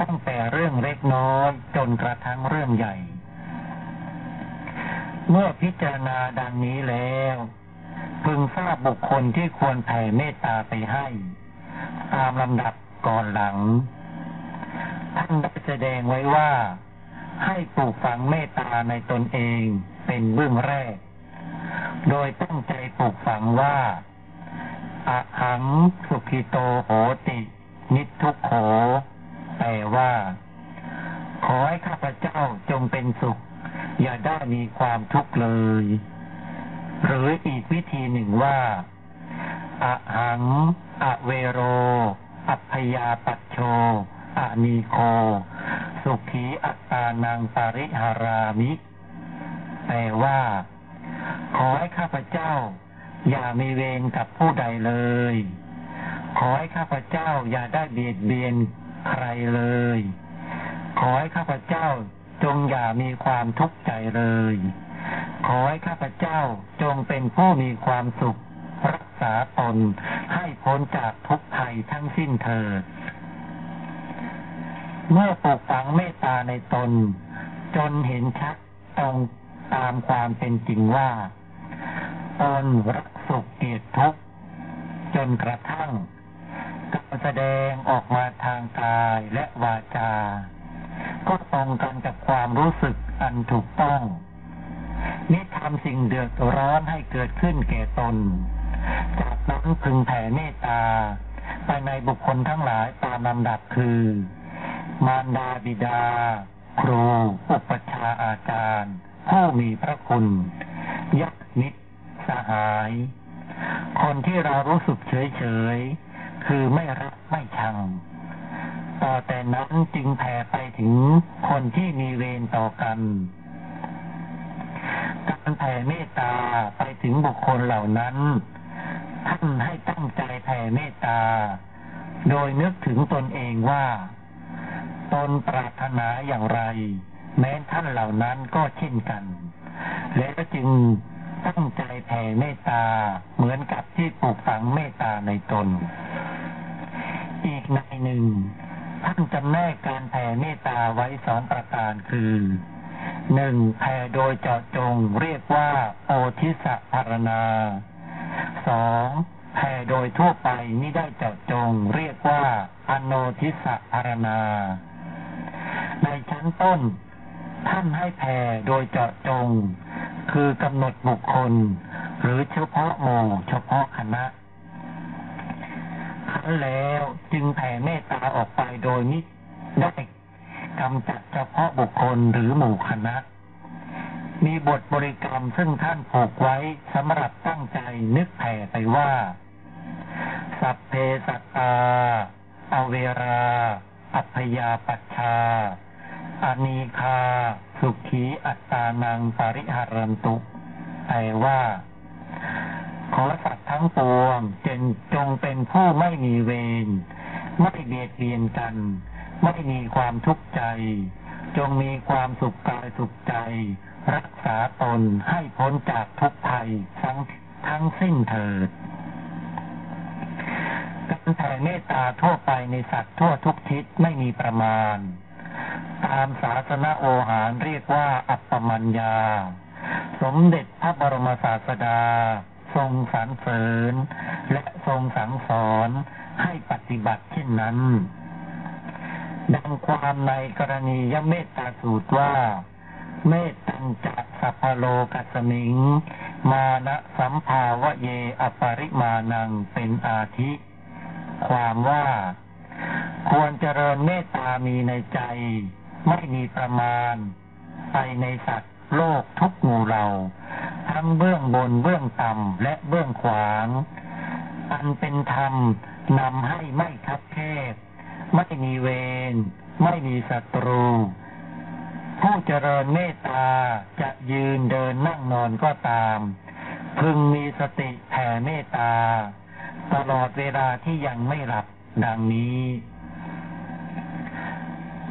ตั้งแต่เรื่องเล็กน้อยจนกระทั่งเรื่องใหญ่ เมื่อพิจารณาดังนี้แล้ว พึงทราบบุคคลที่ควรแผ่เมตตาไปให้ ตามลำดับก่อนหลัง ท่านได้แสดงไว้ว่า ให้ปลูกฝังเมตตาในตนเองเป็นเบื้องแรก โดยตั้งใจปลูกฝังว่าอะหังสุขิโตโหติ นิทุกโข แปลว่า ขอให้ข้าพเจ้าจงเป็นสุข อย่าได้มีความทุกข์เลย หรืออีกวิธีหนึ่งว่าอะหัง อะเวโร อัพยาปัจโชอะนีโค สุขีอัตตานังปาริหารามิแปลว่า ขอให้ข้าพเจ้า อย่ามีเวรกับผู้ใดเลย ขอให้ข้าพเจ้าอย่าได้เบียดเบียน ใครเลย ขอให้ข้าพเจ้าจงอย่ามีความทุกข์ใจเลย ขอให้ข้าพเจ้าจงเป็นผู้มีความสุข รักษาตนให้พ้นจากทุกภัยทั้งสิ้นเถิดเมื่อปลูกฝังเมตตาในตน จนเห็นชัดตรงตามความเป็นจริงว่าตนรักสุขเกียดทุกจนกระทั่ง การแสดงออกมาทางกายและวาจา ก็ตรงกันกับความรู้สึกอันถูกต้องนี่ทำสิ่งเดือดร้อนให้เกิดขึ้นแก่ตน จากนั้นพึงแผ่เมตตาไปในบุคคลทั้งหลายตามลำดับคือ มารดาบิดา ครู อุปชาอาจารย์ผู้มีพระคุณญาติมิตสหาย คนที่เรารู้สึกเฉยเฉย คือไม่รักไม่ชัง ต่อแต่นั้นจึงแผ่ไปถึงคนที่มีเวรต่อกัน การแผ่เมตตาไปถึงบุคคลเหล่านั้น ท่านให้ตั้งใจแผ่เมตตา โดยนึกถึงตนเองว่า ตนปรารถนาอย่างไร แม้ท่านเหล่านั้นก็เช่นกัน และก็จึงตั้งใจแผ่เมตตาเหมือนกับที่ปลูกฝังเมตตาในตน อีกในหนึ่งท่านจำแนกการแผ่เมตตาไว้สองประการคือหนึ่งแผ่โดยเจาะจงเรียกว่าโอทิสะภารณาสองแผ่โดยทั่วไปไม่ได้เจาะจงเรียกว่าอโนทิสะภารณา ในชั้นต้น ท่านให้แผ่โดยเจาะจง คือกำหนดบุคคล หรือเฉพาะหมู่เฉพาะคณะ ขั้นแล้วจึงแผ่เมตตาออกไปโดยมิได้กำจัดเฉพาะบุคคลหรือหมู่คณะ มีบทบริกรรมซึ่งท่านผูกไว้สำหรับตั้งใจนึกแผ่ไปว่า สัพเพสัตตา อเวรา อัพยาปัชชาอานีคา สุขีอัตตานังปริหารันตุแปลว่า ขอสัตว์ทั้งปวงจงจงเป็นผู้ไม่มีเวรไม่เบียดเบียนกัน ไม่มีความทุกข์ใจ จงมีความสุขกายสุขใจ รักษาตนให้พ้นจากทุกภัยทั้งทั้งสิ้นเถิดการแผ่เมตตาทั่วไปในสัตว์ทั่วทุกทิศไม่มีประมาณ ตามศาสนาโอหารเรียกว่าอัปปมัญญา สมเด็จพระบรมศาสดา ทรงสรรเสริญ และทรงสั่งสอนให้ปฏิบัติเช่นนั้น ดังความในกรณียเมตตาสูตรว่า เมตตัญจะสัพโลกัสมิง มานะสัมภาวะเยอปริมาณังเป็นอาทิ ความว่า ควรเจริญเมตตามีในใจ ไม่มีประมาณ ไปในสัตว์โลกทุกหมู่เหล่า ทั้งเบื้องบนเบื้องต่ำและเบื้องขวาง อันเป็นธรรมนำให้ไม่คับแคบไม่มีเวรไม่มีศัตรู ผู้เจริญเมตตาจะยืนเดินนั่งนอนก็ตาม พึงมีสติแผ่เมตตา ตลอดเวลาที่ยังไม่หลับดังนี้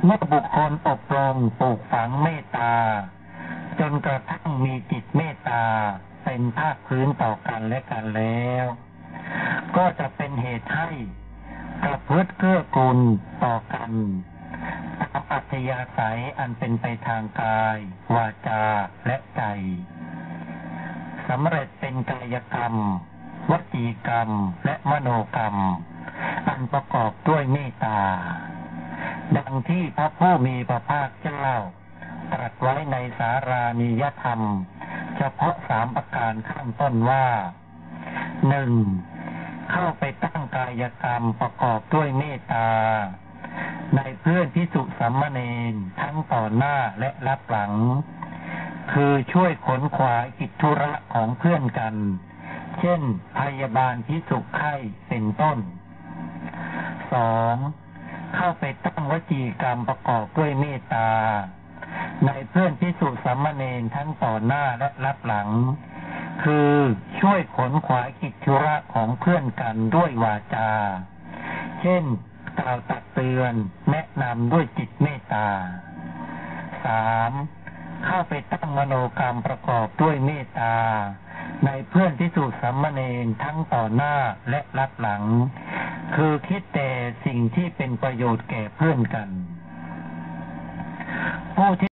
เมื่อบุคคลอบรมปลูกฝังเมตตา จนกระทั่งมีจิตเมตตาเป็นภาคพื้นต่อกันและกันแล้ว ก็จะเป็นเหตุให้ประพฤติเกื้อกูลต่อกันอัธยาศัยอันเป็นไปทางกาย วาจาและใจสำเร็จเป็นกายกรรมวจีกรรมและมโนกรรม อันประกอบด้วยเมตตา ดังที่พระผู้มีพระภาคเจ้า ตรัสไว้ในสารานิยธรรม เฉพาะสามประการข้างต้นว่าหนึ่งเข้าไปตั้งกายกรรมประกอบด้วยเมตตา ในเพื่อนพิสุสัมมเนนทั้งต่อหน้าและรับหลัง คือช่วยขนขวายกิจธุระของเพื่อนกัน เช่น พยาบาลพิสุไข้เป็นต้นสองเข้าไปตั้งวจีกรรมประกอบด้วยเมตตา ในเพื่อนพิสุสัมมเนนทั้งต่อหน้าและรับหลัง คือช่วยขนขวายกิจธุระของเพื่อนกันด้วยวาจา เช่นกล่าวตักเตือนแนะนำด้วยจิตเมตตาสามเข้าไปตั้งมโนกรรมประกอบด้วยเมตตา ในเพื่อนที่สุสัมมเนนทั้งต่อหน้าและรับหลัง คือคิดแต่สิ่งที่เป็นประโยชน์แก่เพื่อนกันผู้ที่